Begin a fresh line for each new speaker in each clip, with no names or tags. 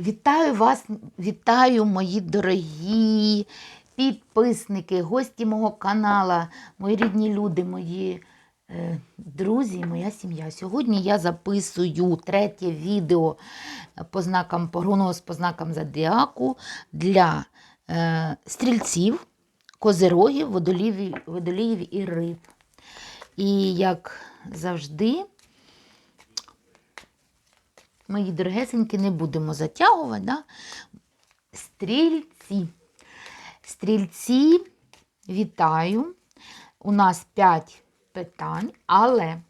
Вітаю вас, вітаю, мої дорогі підписники, гості мого канала, мої рідні люди, мої е, друзі, моя сім'я. Сьогодні я записую третє відео по знакам прогноз по знакам зодіаку для е, стрільців, козирогів, водоліїв, і риб. І як завжди, мої дорогесенькі, не будемо затягувати. Да? Стрільці. Стрільці, вітаю. У нас 5 питань, але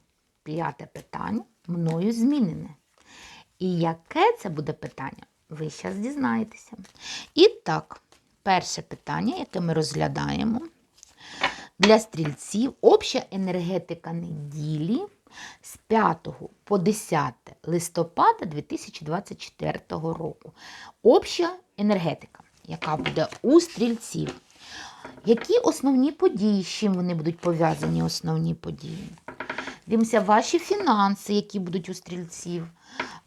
п'яте питання мною змінене. І яке це буде питання, ви зараз дізнаєтеся. І так, перше питання, яке ми розглядаємо для стрільців, обща енергетика неділі з 5 по 10 листопада 2024 року. Обща енергетика, яка буде у стрільців. Які основні події, з чим вони будуть пов'язані, основні події? Дивимося, ваші фінанси, які будуть у стрільців,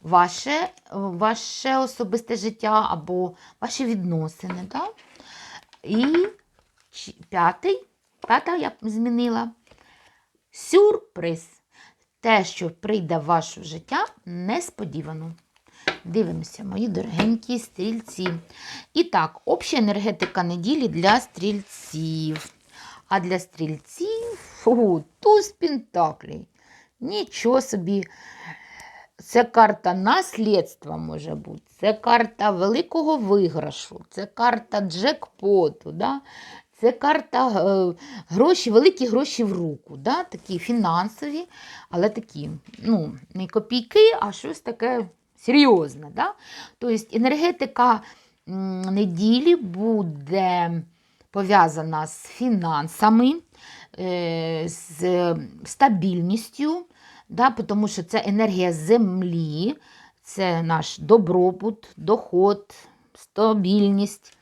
ваше, ваше особисте життя або ваші відносини. Да? І п'ятий, п'ята я змінила. Сюрприз. Те, що прийде в ваше життя несподівано. Дивимося, мої дорогенькі стрільці. І так, обща енергетика неділі для стрільців. А для стрільців фу, туз пентаклей. Нічого собі. Це карта наслідства може бути, це карта великого виграшу, це карта джекпоту, да? Це карта е, гроші, великі гроші в руку, да? такі фінансові, але такі, ну, не копійки, а щось таке серйозне. Да? Тобто енергетика неділі буде пов'язана з фінансами, е, з стабільністю, да, тому що це енергія землі, це наш добробут, доход, стабільність.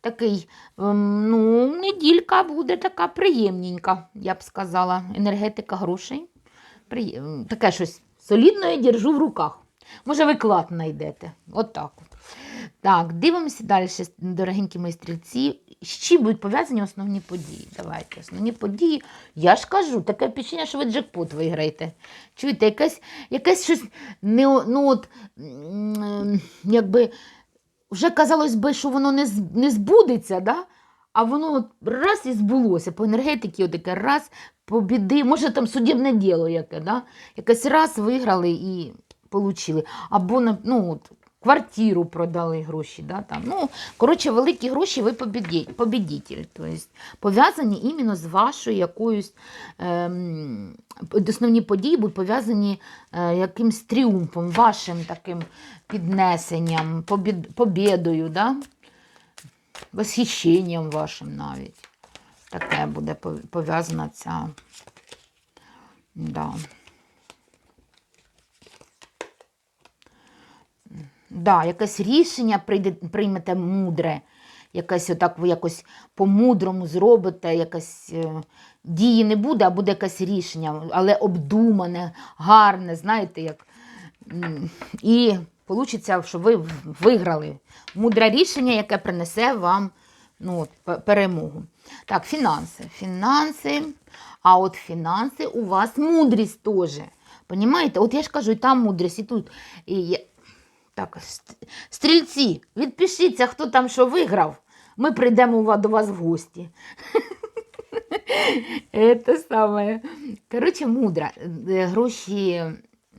Такий, ем, ну, неділька буде така приємненька, я б сказала. Енергетика грошей. Приєм- Таке щось солідне держу в руках. Може, ви клад знайдете. От так. От. Так, дивимося далі, дорогенькі мої стрільці. З чим будуть пов'язані основні події? Давайте, основні події. Я ж кажу, таке впечатлення, що ви джекпот виграєте. Чуєте, якесь, якесь щось не, ну, от, якби вже казалось би, що воно не, не збудеться, да? а воно от раз і збулося. По енергетиці таке раз, по біди, може там судівне діло яке, да? якесь раз виграли і отримали. Або ну, от, квартиру продали гроші. Да? Там. Ну, коротше, великі гроші ви побіді- побідітель. Тобто пов'язані іменно з вашою якоюсь ем, основні події будуть пов'язані е, якимсь тріумфом, вашим таким піднесенням, побід, побєдою, да? восхищенням вашим навіть. Таке буде пов'язана ця. Да. Да, якесь рішення прийде, приймете мудре, якесь отак ви якось по-мудрому зробите, якась е, дії не буде, а буде якесь рішення, але обдумане, гарне, знаєте, як. І вийде, що ви виграли мудре рішення, яке принесе вам ну, от, перемогу. Так, фінанси. Фінанси. А от фінанси у вас мудрість теж. Понімаєте? От я ж кажу, і там мудрість, і тут. І так, стрільці, відпишіться, хто там що виграв. Ми прийдемо до вас в гості. Це саме. Коротше, мудра. Е, Гроші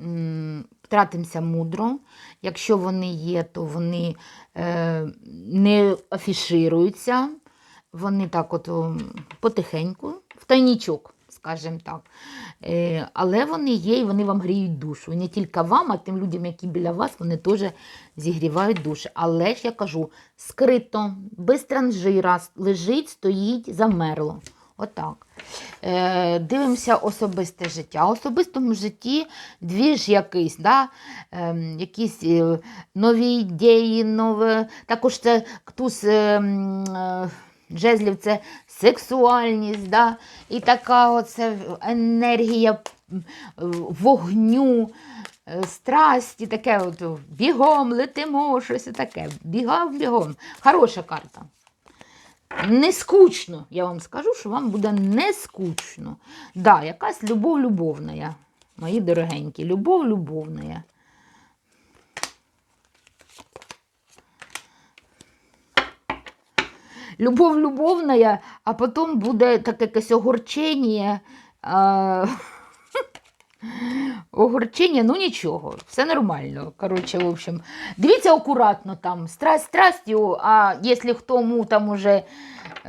м, тратимося мудро. Якщо вони є, то вони е, не афішируються. Вони так от потихеньку, в тайнічок, скажімо так. Е, але вони є і вони вам гріють душу. Не тільки вам, а тим людям, які біля вас, вони теж зігрівають душу. Але ж я кажу, скрито, без транжира, лежить, стоїть, замерло. Отак. Е, дивимося особисте життя. В особистому житті двіж якийсь, да? е, якісь е, нові ідеї, нове. також це туз е, е, жезлів це сексуальність, да? і така оце енергія вогню, е, страсті, таке от бігом летимо, щось таке. Бігав бігом. Хороша карта. Не скучно, я вам скажу, що вам буде не скучно. Да, якась любов любовна, мої дорогенькі, любов любовна. Любов любовна, а потім буде таке якесь огорчення. А... Огорчення, ну нічого, все нормально. Коротше, в общем, дивіться акуратно там. Страсть страстю, а якщо хто там уже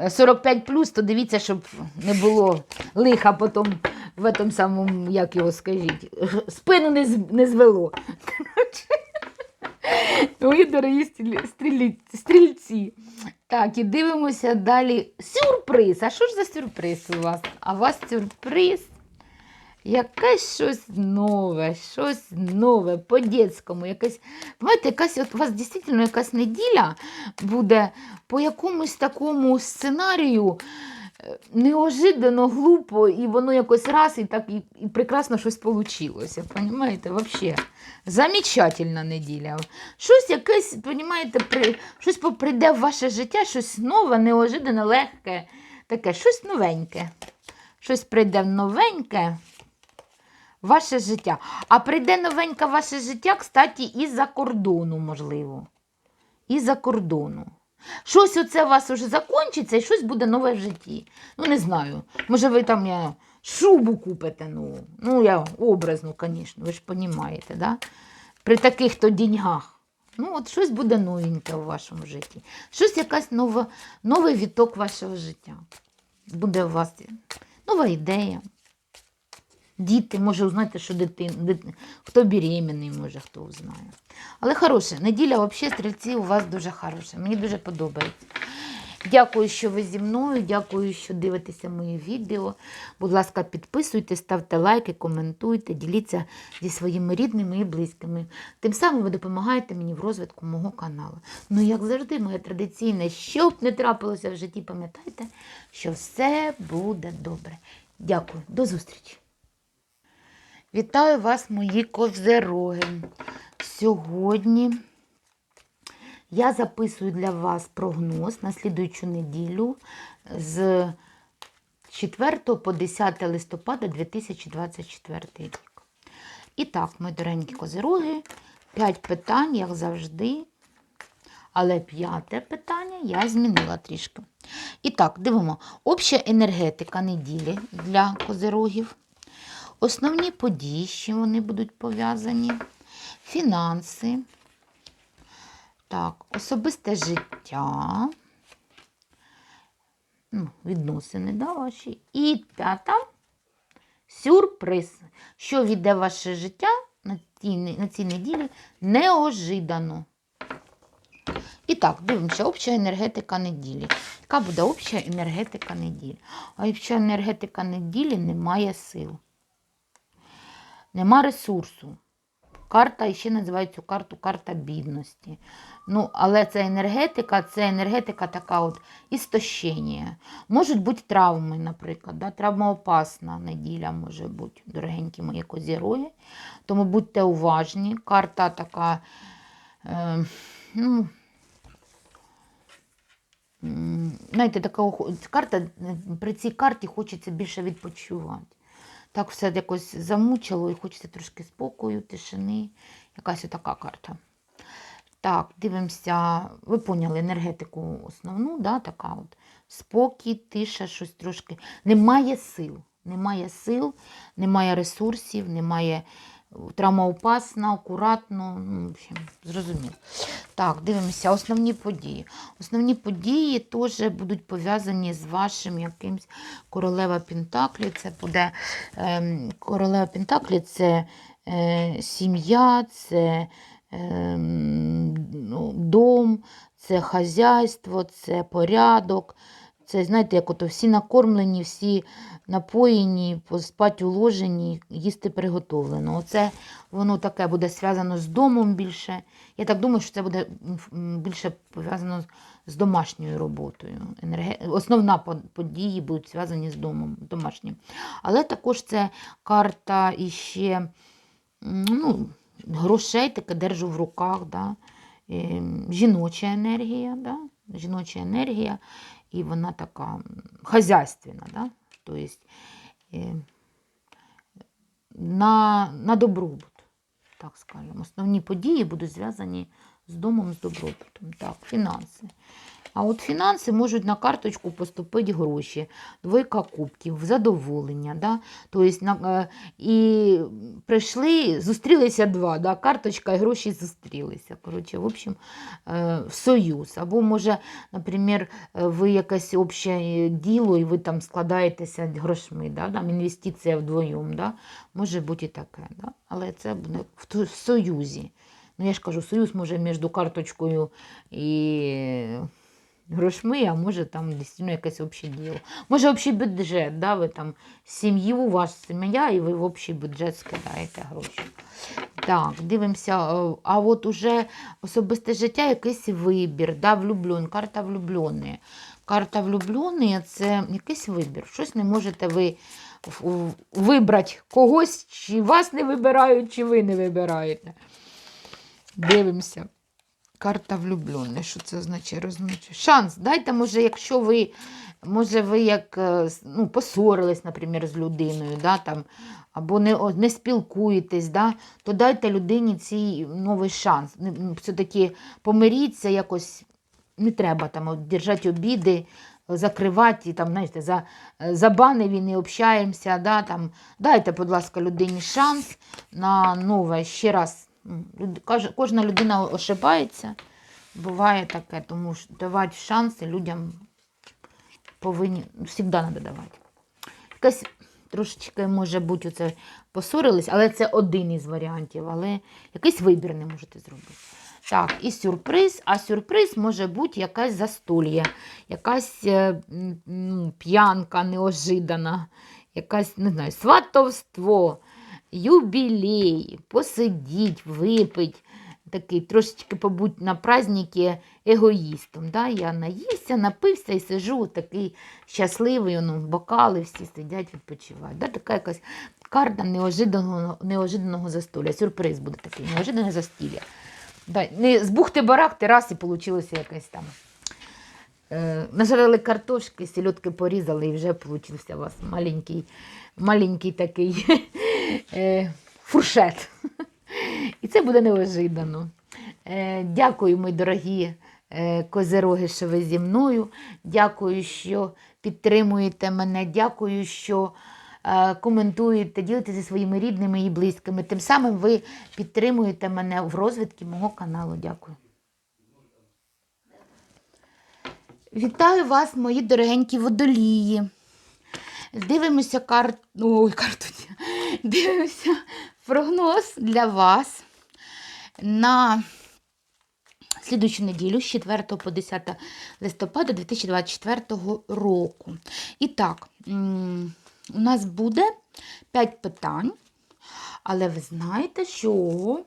45 то дивіться, щоб не було лиха потім в этом самому, як його скажіть, спину не звело. Мої дорогі стрілі- стрільці. Так, і дивимося далі. Сюрприз. А що ж за сюрприз у вас? А у вас сюрприз? Якесь щось нове, щось нове, по-дєцькому, якесь, знаєте, якась от у вас дійсно якась неділя буде по якомусь такому сценарію неожиданно, глупо, і воно якось раз і так і, і прекрасно щось вийшло. Понимаєте, вообще. Замечательна неділя. Щось якесь, понімаєте, при, щось прийде в ваше життя, щось нове, неожиданне, легке, таке, щось новеньке. Щось прийде новеньке ваше життя. А прийде новеньке ваше життя, кстати, із-за кордону, можливо. Із-за кордону. Щось оце у вас уже закінчиться і щось буде нове в житті. Ну, не знаю. Може, ви там я, шубу купите нову. Ну, я образну, звісно, ви ж розумієте, да? при таких то деньгах. Ну, от щось буде новеньке у вашому житті. Щось якась нова, новий віток вашого життя. Буде у вас нова ідея. Діти, може, узнаєте, що дитина, дит- хто беременний, може, хто узнає. Але хороше, неділя, взагалі, стрільці у вас дуже хороша. Мені дуже подобається. Дякую, що ви зі мною. Дякую, що дивитеся мої відео. Будь ласка, підписуйтесь, ставте лайки, коментуйте, діліться зі своїми рідними і близькими. Тим самим ви допомагаєте мені в розвитку мого каналу. Ну, як завжди, моє традиційне, що б не трапилося в житті, пам'ятайте, що все буде добре. Дякую, до зустрічі! Вітаю вас, мої козероги. Сьогодні я записую для вас прогноз на слідуючу неділю з 4 по 10 листопада 2024 рік. І так, мої доренькі козероги, 5 питань, як завжди. Але п'яте питання я змінила трішки. І так, дивимо. Обща енергетика неділі для козерогів. Основні події, з чим вони будуть пов'язані, фінанси, так, особисте життя, ну, відносини да, ваші. І п'ята сюрприз, що війде в ваше життя на цій, на цій неділі неожиданно. І так, дивимося, обща енергетика неділі. Яка буде обща енергетика неділі? А обща енергетика неділі немає сил. Нема ресурсу. Карта ще називають цю карту карта бідності. Ну, але це енергетика, це енергетика така от істощення. Можуть бути травми, наприклад. Да? Травмоопасна неділя може бути, дорогенькі мої козіроги. Тому будьте уважні. Карта така. Е, ну, знаєте, така карта, е, при цій карті хочеться більше відпочивати. Так все якось замучило і хочеться трошки спокою, тишини. Якась така карта. Так, дивимося, ви поняли енергетику основну, да, така от. Спокій, тиша, щось трошки. Немає сил. Немає сил, немає ресурсів, немає травмоопасно, акуратно. Ну, в общем, зрозуміло. Так, дивимося, основні події. Основні події теж будуть пов'язані з вашим якимсь королева Пентаклі. Це буде ем, королева Пентаклі це е, сім'я, це ну, дом, це хазяйство, це порядок. Це, знаєте, як ото всі накормлені, всі напоєні, спать уложені, їсти приготовлено. Оце воно таке буде зв'язано з домом більше. Я так думаю, що це буде більше пов'язано з домашньою роботою. Енерге... Основна події будуть зв'язані з домом домашнім. Але також це карта іще ну, грошей таке держу в руках. Да? Е, жіноча енергія, да? жіноча енергія, і вона така хазяйственна. Да? Тобто, на, на добробут, так скажемо. Основні події будуть зв'язані з домом, з добробутом. Так, фінанси. А от фінанси можуть на карточку поступити гроші, двойка кубків, задоволення. Да? Тобто, на, е, і прийшли, зустрілися два, да? карточка і гроші зустрілися. Коротше, в общем, е, в союз. Або, може, наприклад, е, ви якесь обще діло, і ви там складаєтеся грошми, да? там інвестиція вдвоєм. Да? Може бути і таке. Да? Але це буде в, союзі. Ну, я ж кажу, союз може між карточкою і грошми, а може там дійсно якесь обще діло. Може, общий бюджет, да? ви там сім'ю, вас сім'я, і ви в общий бюджет скидаєте гроші. Так, дивимося. е, А от уже особисте життя, якийсь вибір, да, влюблен, карта влюбленої. Карта влюбленої – це якийсь вибір. Щось не можете ви вибрати когось, чи вас не вибирають, чи ви не вибираєте. Дивимося. Карта влюблених. Що це означає? Розмічу. Шанс. Дайте, може, якщо ви, може, ви як е, ну, поссорились, наприклад, з людиною, да, там, або не, не спілкуєтесь, да, то дайте людині цей новий шанс. Все-таки помиріться якось, не треба там держати обіди, закривати, і там, знаєте, за, за бани не общаємося. Да, там, дайте, будь ласка, людині шанс на нове ще раз. Кожна людина ошибається, буває таке, тому що давати шанси людям повинні завжди треба давати. Якась трошечки, може бути, оце посорились, але це один із варіантів, але якийсь вибір не можете зробити. Так, і сюрприз, а сюрприз може бути якась застолья, якась м, п'янка неожидана, якась, не знаю, сватовство, юбілей, посидіть, випить. Такий трошечки побудь на праздники егоїстом. Да? Я наївся, напився і сижу такий щасливий, ну, бокали всі сидять, відпочивають. Да? Така якась карта неожиданого, неожиданого застолля. Сюрприз буде такий, неожиданне застілля. Да, не з бухти барахти раз і вийшло якесь там. Е, нажарили картошки, сільотки порізали і вже вийшов у вас маленький, маленький такий фуршет. І це буде неожиданно. Е, дякую, мої дорогі е, козероги, що ви зі мною. Дякую, що підтримуєте мене. Дякую, що е, коментуєте, ділитеся зі своїми рідними і близькими. Тим самим ви підтримуєте мене в розвитку мого каналу. Дякую. Вітаю вас, мої дорогенькі водолії. Дивимося карту. Ой, карту. Дивимося прогноз для вас на слідуючу неділю з 4 по 10 листопада 2024 року. І так, у нас буде 5 питань, але ви знаєте, що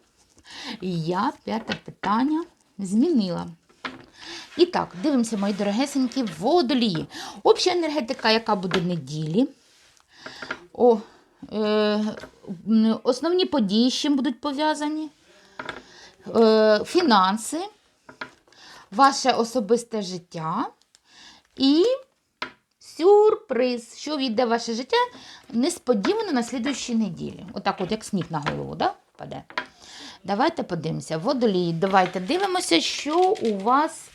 я п'яте питання змінила. І так, дивимося, мої дорогесенькі водолії. Обща енергетика, яка буде неділі. О, основні події, з чим будуть пов'язані. Е, фінанси, ваше особисте життя і сюрприз, що війде в ваше життя несподівано на слідуючій неділі. Отак, от, як сніг на голову, да? паде. Давайте подивимося. Водолії, давайте дивимося, що у вас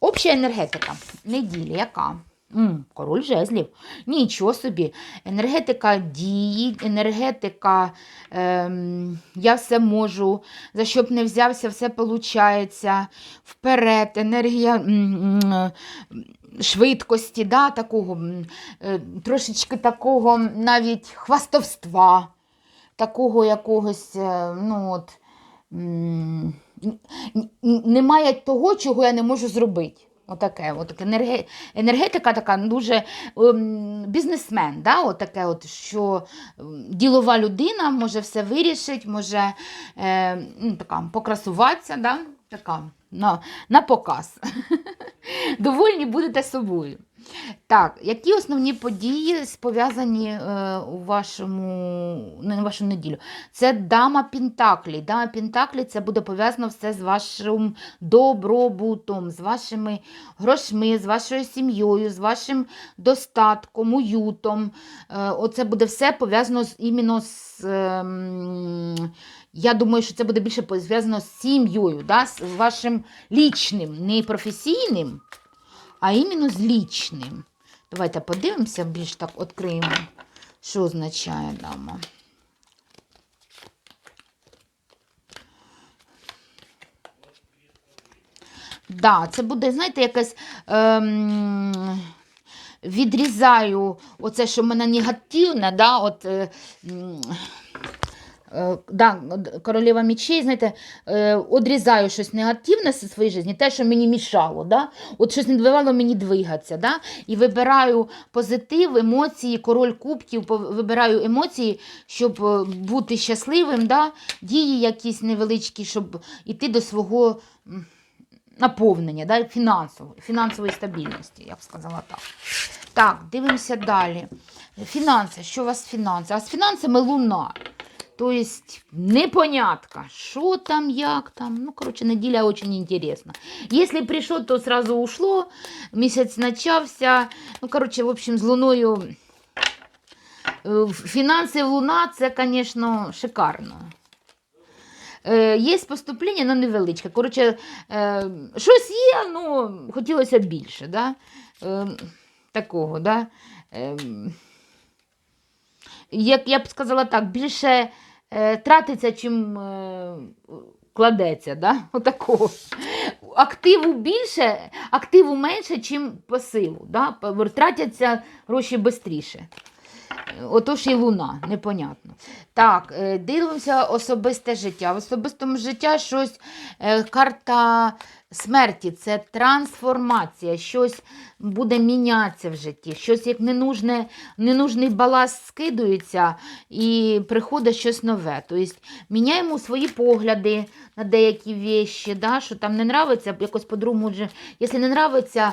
обща енергетика неділі, яка? М, король жезлів. Нічого собі. Енергетика дії, енергетика ем, я все можу, за що б не взявся, все виходить. Вперед, енергія швидкості, да, такого, е, трошечки такого навіть хвастовства, такого якогось, е, ну от. н- Немає того, чого я не можу зробити. Отаке, от енерге... енергетика така дуже ем, бізнесмен, да? отаке, от, що ем, ділова людина може все вирішити, може е, ну, така, покрасуватися, да? така, на, на показ. Довольні будете собою. Так, які основні події пов'язані е, у вашому на вашу неділю? Це дама Пентаклі. Дама Пентаклі це буде пов'язано все з вашим добробутом, з вашими грошми, з вашою сім'єю, з вашим достатком, уютом. Е, оце буде все пов'язано з іменно з. ем, я думаю, що це буде більше пов'язано з сім'єю, да? з вашим лічним, не професійним, а іменно з лічним. Давайте подивимося, більш так відкриємо, що означає дама. Да, це буде, знаєте, якась. Ем, відрізаю оце, що в мене негативне, да, от, е, м, е, да, королева мечей, знаєте, е, одрізаю щось негативне зі своєї житті, те, що мені мішало, да, от щось не давало мені двигатися, да, і вибираю позитив, емоції, король кубків, вибираю емоції, щоб е, бути щасливим, да, дії якісь невеличкі, щоб йти до свого наповнення, да, фінансової, фінансової стабільності, я б сказала так. Так, дивимося далі. Фінанси. Що у вас фінанси? А з фінансами луна. Тобто, непонятка, що там, як там. Ну, коротше, неділя дуже інтересна. Якщо прийшло, то сразу ушло, місяць почався. Ну, коротше, в общем, з луною. е, Фінанси луна це, звісно, шикарно. Е, Є поступлення, але невеличке. Коротше, е, щось є, ну хотілося б більше. Да? Е, такого, да? е, як я б сказала так, більше тратиться, чим е, кладеться. Да? Отакого. Активу більше, активу менше, чим посилу. Да? Тратяться гроші швидше. Отож і луна, непонятно. Так, е, дивимося особисте життя. В особистому життя щось е, карта смерті це трансформація, щось буде мінятися в житті, щось як ненужне, ненужний баласт скидується і приходить щось нове. Тобто міняємо свої погляди на деякі вещі, да, що там не нравиться, якось по-другому. Якщо не нравиться,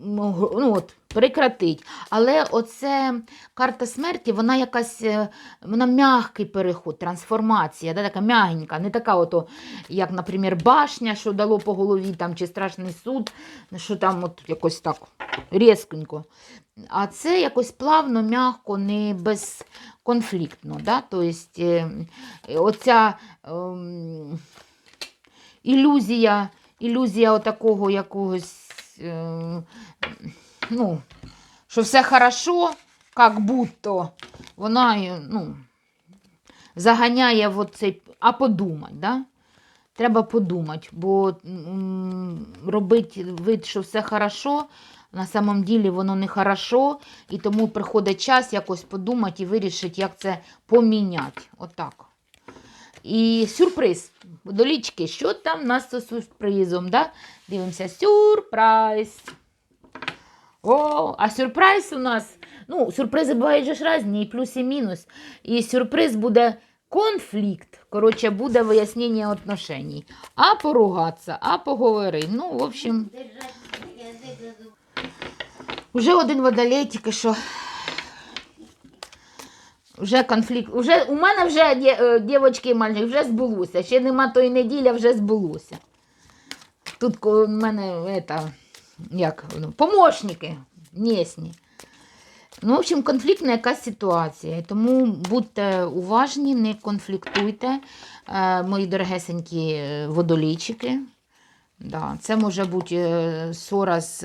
ну, от, прекратить. Але оце карта смерті, вона якась е, вона м'який переход, трансформація, да, така м'ягенька, не така, ото, як, наприклад, башня, що дало по голові, там, чи страшний суд, що там от якось так різкенько. А це якось плавно, м'яко, не безконфліктно. Да? Тобто, е, оця ем, ілюзія, ілюзія отакого якогось. Е, ну, що все хорошо, як будто вона ну, заганяє в оцей, а подумати, да? Треба подумати, бо робити вид, що все хорошо, на самом ділі воно не хорошо, і тому приходить час якось подумати і вирішити, як це поміняти. Отак. І сюрприз. Водолічки, що там у нас з сюрпризом? Да? Дивимося, сюрприз. О, а сюрприз у нас. Ну, сюрпризи бувають ж різні, і плюс, і мінус. І сюрприз буде конфлікт. Коротше, буде вияснення отношеній. А поругатися, а поговори. Ну, в общем, вже один водолей тільки що. Вже конфлікт. Уже, у мене вже е, і мальчики, вже збулося. Ще нема тої неділі, вже збулося. Тут у мене это, як, ну, помощники місні. Ну, в общем, конфліктна якась ситуація. Тому будьте уважні, не конфліктуйте, е, мої дорогесенькі е, водолійчики. Да, це може бути е, ссора з,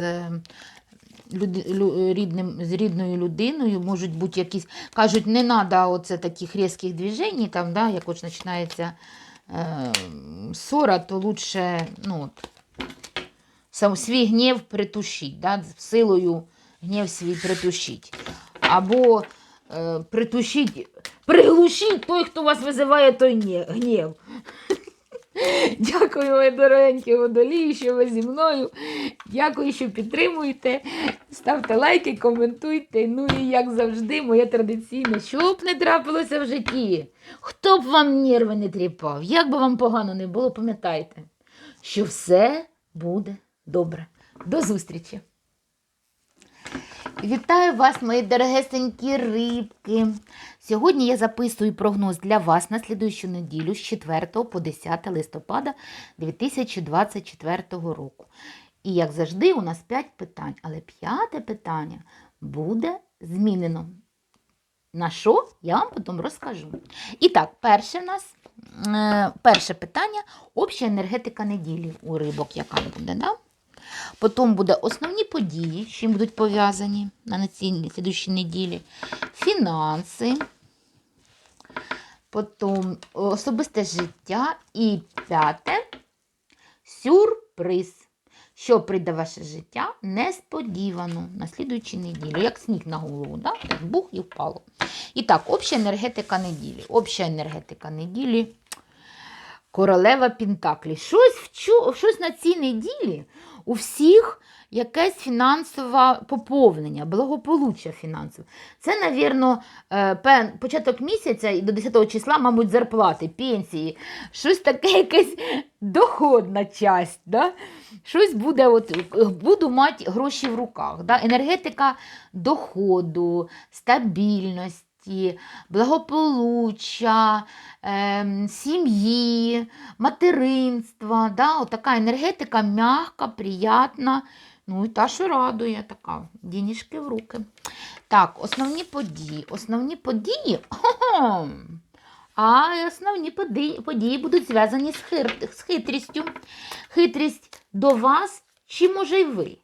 рідним, з рідною людиною, можуть бути якісь, кажуть, не треба оце таких різких движень, там, да, як починається е, ссора, то лучше ну, от, свій гнів притушіть, да, силою гнів свій притушіть. Або е, притушіть, приглушіть той, хто вас визиває той гнів. Дякую, мої дорогенькі водолії, що ви зі мною. Дякую, що підтримуєте. Ставте лайки, коментуйте. Ну і як завжди, моє традиційне, що б не трапилося в житті, хто б вам нерви не тріпав, як би вам погано не було, пам'ятайте, що все буде добре. До зустрічі! Вітаю вас, мої дорогесенькі рибки. Сьогодні я записую прогноз для вас на слідуючу неділю з 4 по 10 листопада 2024 року. І, як завжди, у нас 5 питань, але п'яте питання буде змінено. На що я вам потім розкажу. І так, перше в нас е, перше питання обща енергетика неділі у рибок, яка буде. Да? Потім буде основні події, з чим будуть пов'язані на слідущій неділі, фінанси, потім особисте життя і п'яте сюрприз. Що прийде ваше життя несподівано на слідуючій неділі, як сніг на голову, да? так бух і впало. І так, обща енергетика неділі. Обща енергетика неділі. Королева Пінтаклі. Щось, щось на цій неділі у всіх якесь фінансове поповнення, благополуччя фінансове. Це, навірно, е, початок місяця і до 10 числа, мабуть, зарплати, пенсії, щось таке, якась доходна часть. Да? Щось буде, от, буду мати гроші в руках. Да? Енергетика доходу, стабільності, благополуччя, ем, сім'ї, материнства. Да? Така енергетика м'яка, приятна. Ну і та, що радує, така, дінішки в руки. Так, основні події. Основні події. хо-хо, А основні події, події будуть зв'язані з, хир, з хитрістю. Хитрість до вас чи може й ви?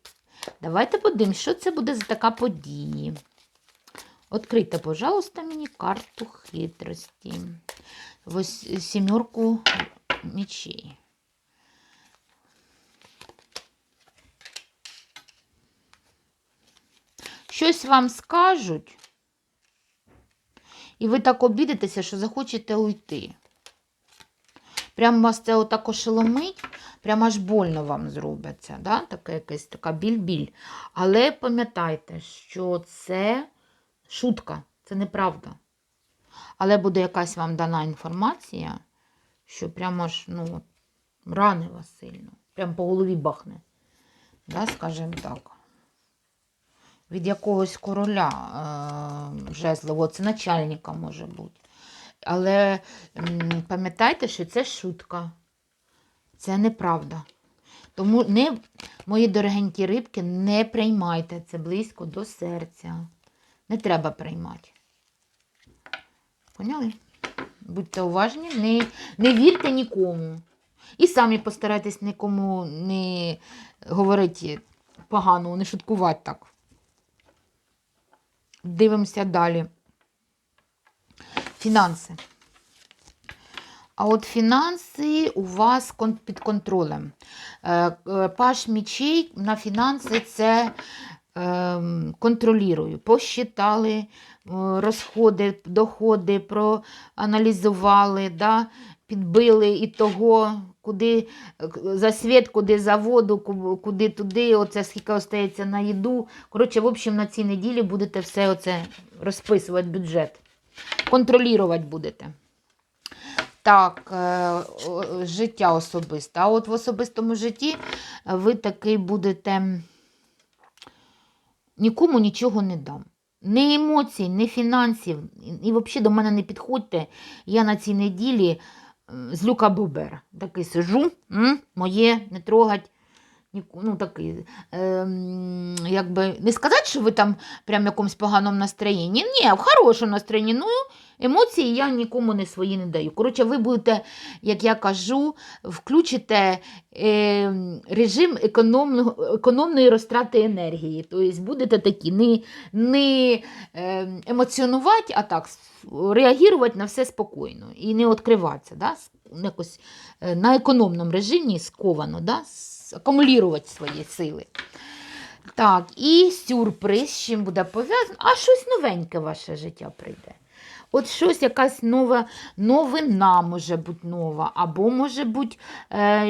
Давайте подивимось, що це буде за така подія. Открийте, пожалуйста, мені карту хитрості. Ось сімерку мечей. Щось вам скажуть, і ви так обідетеся, що захочете уйти. Прямо вас це отак ошеломить, прямо аж больно вам зробиться. Да? Така якась така біль-біль. Але пам'ятайте, що це шутка, це неправда. Але буде якась вам дана інформація, що прямо аж ну, рани вас сильно, прямо по голові бахне. Да, скажімо так. Від якогось короля е- жезлового, це начальника може бути. Але пам'ятайте, що це шутка. Це неправда. Тому не, мої дорогенькі рибки, не приймайте це близько до серця. Не треба приймати. Поняли? Будьте уважні, не, не вірте нікому. І самі постарайтесь нікому не говорити погано, не шуткувати так. Дивимося далі. Фінанси. А от фінанси у вас під контролем. Е, е, Паш мічей на фінанси це ем, контролюю. Посчитали е, розходи, доходи, проаналізували, да, підбили і того, куди за світ, куди за воду, куди туди, оце скільки остається на їду. Коротше, в общем, на цій неділі будете все оце розписувати бюджет. Контролювати будете. Так, е, життя особисте. А от в особистому житті ви такий будете нікому нічого не дам. Ні емоцій, ні фінансів. І, взагалі до мене не підходьте. Я на цій неділі з Люка Бобера. Такий сижу, моє, не трогать. Ну, такий, ем, якби, не сказати, що ви там прям в якомусь поганому настроєнні. Ні, в хорошому настроєнні. Ну, емоції я нікому не свої не даю. Коротше, ви будете, як я кажу, включите е, режим економного, економної розтрати енергії. Тобто будете такі не, не е, емоціонувати, а так реагувати на все спокійно і не відкриватися. Да? Якось е, на економному режимі сковано, да? Акумулювати свої сили. Так, і сюрприз, з чим буде пов'язано, а щось новеньке в ваше життя прийде. От щось, якась нова новина може бути нова, або може бути е,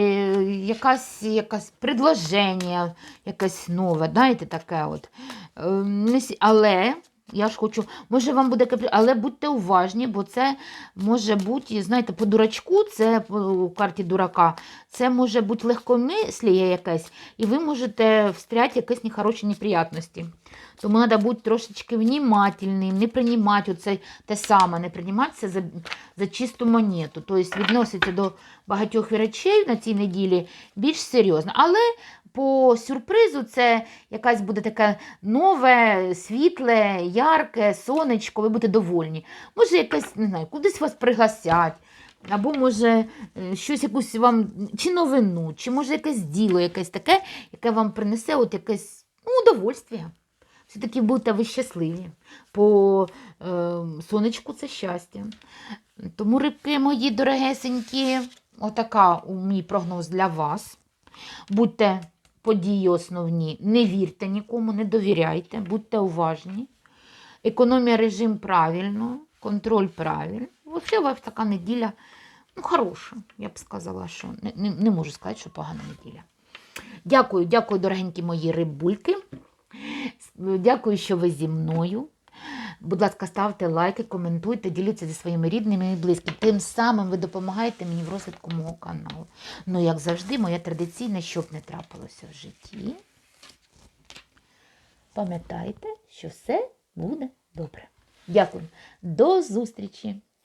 якась, якась предложення, якесь нове, знаєте, таке от. Е, але Я ж хочу, може вам буде капі... але будьте уважні, бо це може бути, знаєте, по дурачку, це по- карті дурака, це може бути легкомисліє якесь, і ви можете встряти якісь нехороші неприятності. Тому треба бути трошечки внімательним, не приймати оце те саме, не приймати це за, за чисту монету. Тобто відноситься до багатьох речей на цій неділі більш серйозно. Але по сюрпризу це якась буде таке нове, світле, ярке, сонечко, ви будете довольні. Може, якась, не знаю, кудись вас пригласять. Або, може, е, щось якусь вам, чи новину, чи може якесь діло, якесь таке, яке вам принесе от якесь ну, удовольствие. Все-таки будете ви щасливі. По е, сонечку це щастя. Тому, рибки мої дорогесенькі, отака мій прогноз для вас. Будьте події основні, не вірте нікому, не довіряйте, будьте уважні. Економія режим правильно, контроль правильно. Все у вас така неділя ну, хороша. Я б сказала, що не, не, не можу сказати, що погана неділя. Дякую, дякую, дорогенькі мої рибульки. Дякую, що ви зі мною. Будь ласка, ставте лайки, коментуйте, діліться зі своїми рідними і близькими. Тим самим ви допомагаєте мені в розвитку мого каналу. Ну, як завжди, моя традиційна, щоб не трапилося в житті. Пам'ятайте, що все буде добре. Дякую. До зустрічі!